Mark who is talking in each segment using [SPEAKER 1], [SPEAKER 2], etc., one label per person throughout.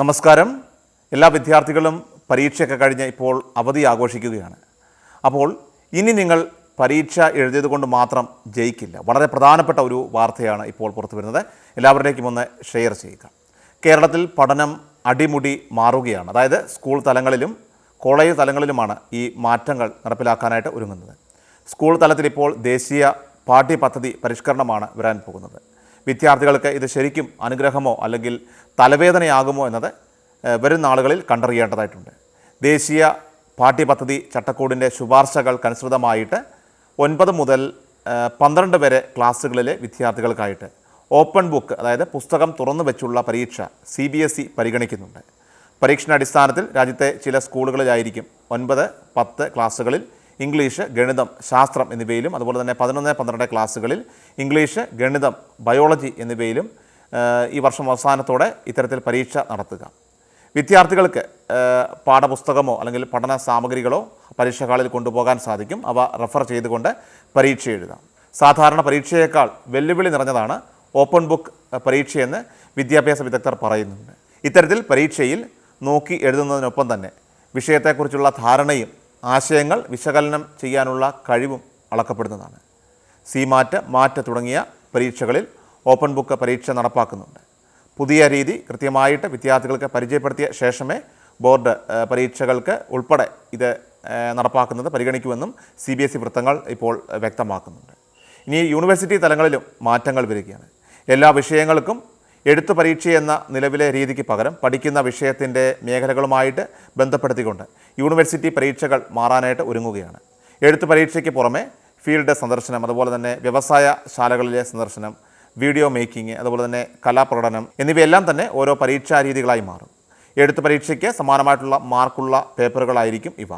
[SPEAKER 1] നമസ്കാരം. എല്ലാ വിദ്യാർത്ഥികളും പരീക്ഷയൊക്കെ കഴിഞ്ഞ് ഇപ്പോൾ അവധി ആഘോഷിക്കുകയാണ്. അപ്പോൾ ഇനി നിങ്ങൾ പരീക്ഷ എഴുതിയത് കൊണ്ട് മാത്രം ജയിക്കില്ല. വളരെ പ്രധാനപ്പെട്ട ഒരു വാർത്തയാണ് ഇപ്പോൾ പുറത്തു വരുന്നത്. എല്ലാവരുടേക്കും ഒന്ന് ഷെയർ ചെയ്യുക. കേരളത്തിൽ പഠനം അടിമുടി മാറുകയാണ്. അതായത് സ്കൂൾ തലങ്ങളിലും കോളേജ് തലങ്ങളിലുമാണ് ഈ മാറ്റങ്ങൾ നടപ്പിലാക്കാനായിട്ട് ഒരുങ്ങുന്നത്. സ്കൂൾ തലത്തിൽ ഇപ്പോൾ ദേശീയ പാഠ്യപദ്ധതി പരിഷ്കരണമാണ് വരാൻ പോകുന്നത്. വിദ്യാർത്ഥികൾക്ക് ഇത് ശരിക്കും അനുഗ്രഹമോ അല്ലെങ്കിൽ തലവേദനയാകുമോ എന്നത് വരും നാളുകളിൽ കണ്ടറിയേണ്ടതായിട്ടുണ്ട്. ദേശീയ പാഠ്യപദ്ധതി ചട്ടക്കൂടിന്റെ ശുപാർശകൾക്കനുസൃതമായിട്ട് ഒൻപത് മുതൽ പന്ത്രണ്ട് വരെ ക്ലാസ്സുകളിലെ വിദ്യാർത്ഥികൾക്കായിട്ട് ഓപ്പൺ ബുക്ക് അതായത് പുസ്തകം തുറന്നു വെച്ചുള്ള പരീക്ഷ സി ബി എസ് ഇ പരിഗണിക്കുന്നുണ്ട്. പരീക്ഷണാടിസ്ഥാനത്തിൽ രാജ്യത്തെ ചില സ്കൂളുകളിലായിരിക്കും ഒൻപത് പത്ത് ക്ലാസ്സുകളിൽ ഇംഗ്ലീഷ് ഗണിതം ശാസ്ത്രം എന്നിവയിലും അതുപോലെ തന്നെ പതിനൊന്ന് പന്ത്രണ്ട് ക്ലാസ്സുകളിൽ ഇംഗ്ലീഷ് ഗണിതം ബയോളജി എന്നിവയിലും ഈ വർഷം അവസാനത്തോടെ ഇത്തരത്തിൽ പരീക്ഷ നടത്തുക. വിദ്യാർത്ഥികൾക്ക് പാഠപുസ്തകമോ അല്ലെങ്കിൽ പഠന സാമഗ്രികളോ പരീക്ഷ ഹാളിൽ കൊണ്ടുപോകാൻ സാധിക്കും. അവ റെഫർ ചെയ്തുകൊണ്ട് പരീക്ഷ എഴുതാം. സാധാരണ പരീക്ഷയേക്കാൾ വെല്ലുവിളി നിറഞ്ഞതാണ് ഓപ്പൺ ബുക്ക് പരീക്ഷയെന്ന് വിദ്യാഭ്യാസ വിദഗ്ധർ പറയുന്നുണ്ട്. ഇത്തരത്തിൽ പരീക്ഷയിൽ നോക്കി എഴുതുന്നതിനൊപ്പം തന്നെ വിഷയത്തെക്കുറിച്ചുള്ള ധാരണയും ആശയങ്ങൾ വിശകലനം ചെയ്യാനുള്ള കഴിവും അളക്കപ്പെടുന്നതാണ്. സി മാറ്റ് മാറ്റ് തുടങ്ങിയ പരീക്ഷകളിൽ ഓപ്പൺ ബുക്ക് പരീക്ഷ നടപ്പാക്കുന്നുണ്ട്. പുതിയ രീതി കൃത്യമായിട്ട് വിദ്യാർത്ഥികൾക്ക് പരിചയപ്പെടുത്തിയ ശേഷമേ ബോർഡ് പരീക്ഷകൾക്ക് ഉൾപ്പെടെ ഇത് നടപ്പാക്കുന്നത് പരിഗണിക്കുമെന്നും സി ബി എസ് ഇ വൃത്തങ്ങൾ ഇപ്പോൾ വ്യക്തമാക്കുന്നുണ്ട്. ഇനി യൂണിവേഴ്സിറ്റി തലങ്ങളിലും മാറ്റങ്ങൾ വരികയാണ്. എല്ലാ വിഷയങ്ങൾക്കും എഴുത്തു പരീക്ഷ എന്ന നിലവിലെ രീതിക്ക് പകരം പഠിക്കുന്ന വിഷയത്തിന്റെ മേഖലകളുമായിട്ട് ബന്ധപ്പെടുത്തിക്കൊണ്ട് യൂണിവേഴ്സിറ്റി പരീക്ഷകൾ മാറാനായിട്ട് ഒരുങ്ങുകയാണ്. എഴുത്തു പരീക്ഷയ്ക്ക് പുറമെ ഫീൽഡ് സന്ദർശനം അതുപോലെ തന്നെ വ്യവസായ ശാലകളിലെ സന്ദർശനം വീഡിയോ മേക്കിംഗ് അതുപോലെ തന്നെ കലാപ്രകടനം എന്നിവയെല്ലാം തന്നെ ഓരോ പരീക്ഷാ രീതികളായി മാറും. എഴുത്ത് പരീക്ഷയ്ക്ക് സമാനമായിട്ടുള്ള മാർക്കുള്ള പേപ്പറുകളായിരിക്കും ഇവ.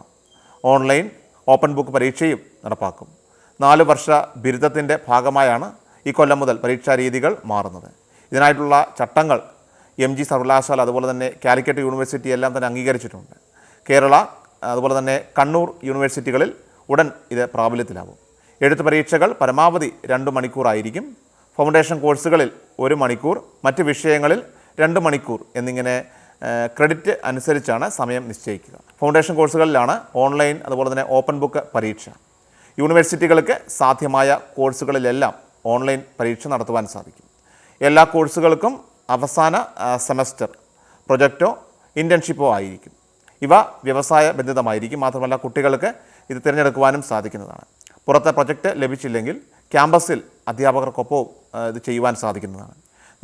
[SPEAKER 1] ഓൺലൈൻ ഓപ്പൺ ബുക്ക് പരീക്ഷയും നടപ്പാക്കും. നാല് വർഷ ബിരുദത്തിന്റെ ഭാഗമായാണ് ഈ കൊല്ലം മുതൽ പരീക്ഷാ രീതികൾ മാറുന്നത്. ഇതിനായിട്ടുള്ള ചട്ടങ്ങൾ എം ജി സർവകലാശാല അതുപോലെ തന്നെ കാലിക്കറ്റ് യൂണിവേഴ്സിറ്റി എല്ലാം തന്നെ അംഗീകരിച്ചിട്ടുണ്ട്. കേരള അതുപോലെ തന്നെ കണ്ണൂർ യൂണിവേഴ്സിറ്റികളിൽ ഉടൻ ഇത് പ്രാബല്യത്തിലാവും എഴുത്ത് പരീക്ഷകൾ പരമാവധി രണ്ട് മണിക്കൂറായിരിക്കും ഫൗണ്ടേഷൻ കോഴ്സുകളിൽ ഒരു മണിക്കൂർ മറ്റ് വിഷയങ്ങളിൽ രണ്ട് മണിക്കൂർ എന്നിങ്ങനെ ക്രെഡിറ്റ് അനുസരിച്ചാണ് സമയം നിശ്ചയിക്കുക. ഫൗണ്ടേഷൻ കോഴ്സുകളിലാണ് ഓൺലൈൻ അതുപോലെ തന്നെ ഓപ്പൺ ബുക്ക് പരീക്ഷ. യൂണിവേഴ്സിറ്റികൾക്ക് സാധ്യമായ കോഴ്സുകളിലെല്ലാം ഓൺലൈൻ പരീക്ഷ നടത്തുവാൻ സാധിക്കും. എല്ലാ കോഴ്സുകൾക്കും അവസാന സെമസ്റ്റർ പ്രൊജക്റ്റോ ഇന്റേൺഷിപ്പോ ആയിരിക്കും. ഇവ വ്യവസായ ബന്ധിതമായിരിക്കും. മാത്രമല്ല കുട്ടികൾക്ക് ഇത് തിരഞ്ഞെടുക്കുവാനും സാധിക്കുന്നതാണ്. പുറത്തെ പ്രൊജക്റ്റ് ലഭിച്ചില്ലെങ്കിൽ ക്യാമ്പസിൽ അധ്യാപകർക്കൊപ്പവും ഇത് ചെയ്യുവാൻ സാധിക്കുന്നതാണ്.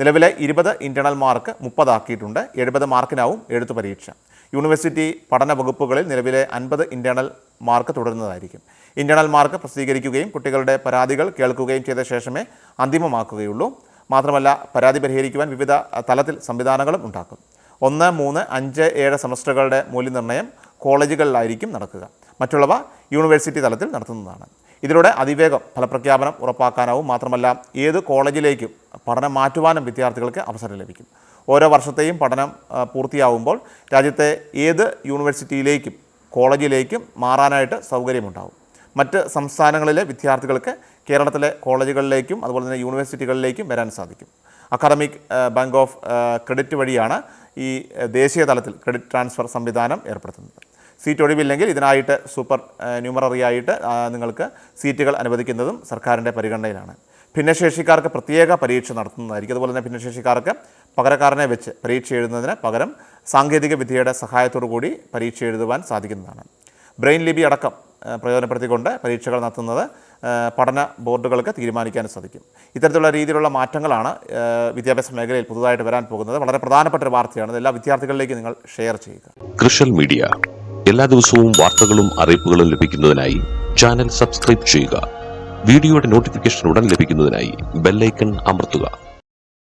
[SPEAKER 1] നിലവിലെ ഇരുപത് ഇന്റേണൽ മാർക്ക് മുപ്പതാക്കിയിട്ടുണ്ട്. എഴുപത് മാർക്കിനാവും എഴുത്തു പരീക്ഷ. യൂണിവേഴ്സിറ്റി പഠന വകുപ്പുകളിൽ നിലവിലെ അൻപത് ഇന്റേണൽ മാർക്ക് തുടരുന്നതായിരിക്കും. ഇന്റേണൽ മാർക്ക് പ്രസിദ്ധീകരിക്കുകയും കുട്ടികളുടെ പരാതികൾ കേൾക്കുകയും ചെയ്ത ശേഷമേ അന്തിമമാക്കുകയുള്ളൂ. മാത്രമല്ല പരാതി പരിഹരിക്കുവാൻ വിവിധ തലത്തിൽ സംവിധാനങ്ങളും ഉണ്ടാക്കും. ഒന്ന് മൂന്ന് അഞ്ച് ഏഴ് സെമസ്റ്ററുകളുടെ മൂല്യനിർണയം കോളേജുകളിലായിരിക്കും നടക്കുക. മറ്റുള്ളവ യൂണിവേഴ്സിറ്റി തലത്തിൽ നടത്തുന്നതാണ്. ഇതിലൂടെ അതിവേഗം ഫലപ്രഖ്യാപനം ഉറപ്പാക്കാനാവും. മാത്രമല്ല ഏത് കോളേജിലേക്കും പഠനം മാറ്റുവാനും വിദ്യാർത്ഥികൾക്ക് അവസരം ലഭിക്കും. ഓരോ വർഷത്തെയും പഠനം പൂർത്തിയാവുമ്പോൾ രാജ്യത്തെ ഏത് യൂണിവേഴ്സിറ്റിയിലേക്കും കോളേജിലേക്കും മാറാനായിട്ട് സൗകര്യമുണ്ടാകും മറ്റ് സംസ്ഥാനങ്ങളിലെ വിദ്യാർത്ഥികൾക്ക് കേരളത്തിലെ കോളേജുകളിലേക്കും അതുപോലെ തന്നെ യൂണിവേഴ്സിറ്റികളിലേക്കും വരാൻ സാധിക്കും. അക്കാദമിക് ബാങ്ക് ഓഫ് ക്രെഡിറ്റ് വഴിയാണ് ഈ ദേശീയ തലത്തിൽ ക്രെഡിറ്റ് ട്രാൻസ്ഫർ സംവിധാനം ഏർപ്പെടുത്തുന്നത്. സീറ്റ് ഒഴിവില്ലെങ്കിൽ ഇതിനായിട്ട് സൂപ്പർ ന്യൂമററി ആയിട്ട് നിങ്ങൾക്ക് സീറ്റുകൾ അനുവദിക്കുന്നതും സർക്കാരിന്റെ പരിഗണനയിലാണ്. ഭിന്നശേഷിക്കാർക്ക് പ്രത്യേക പരീക്ഷ നടത്തുന്നതായിരിക്കും. അതുപോലെ തന്നെ ഭിന്നശേഷിക്കാർക്ക് പകരക്കാരനെ വെച്ച് പരീക്ഷ എഴുതുന്നതിന് പകരം സാങ്കേതിക വിദ്യയുടെ സഹായത്തോടു കൂടി പരീക്ഷ എഴുതുവാൻ സാധിക്കുന്നതാണ്. ബ്രെയിൻ ലിപി അടക്കം പ്രയോജനപ്പെടുത്തിക്കൊണ്ട് പരീക്ഷകൾ നടത്തുന്നത് പഠന ബോർഡുകൾക്ക് തീരുമാനിക്കാൻ സാധിക്കും. ഇത്തരത്തിലുള്ള രീതിയിലുള്ള മാറ്റങ്ങളാണ് വിദ്യാഭ്യാസ മേഖലയിൽ പുതുതായിട്ട് വരാൻ പോകുന്നത്. വളരെ പ്രധാനപ്പെട്ട ഒരു വാർത്തയാണ്. എല്ലാ വിദ്യാർത്ഥികളിലേക്ക് നിങ്ങൾ ഷെയർ ചെയ്യുക.
[SPEAKER 2] കൃഷൽ മീഡിയ. എല്ലാ ദിവസവും വാർത്തകളും അറിയിപ്പുകളും ലഭിക്കുന്നതിനായി ചാനൽ സബ്സ്ക്രൈബ് ചെയ്യുക. വീഡിയോയുടെ നോട്ടിഫിക്കേഷൻ ഉടൻ ലഭിക്കുന്നതിനായി ബെല്ലൈക്കൺ അമർത്തുക.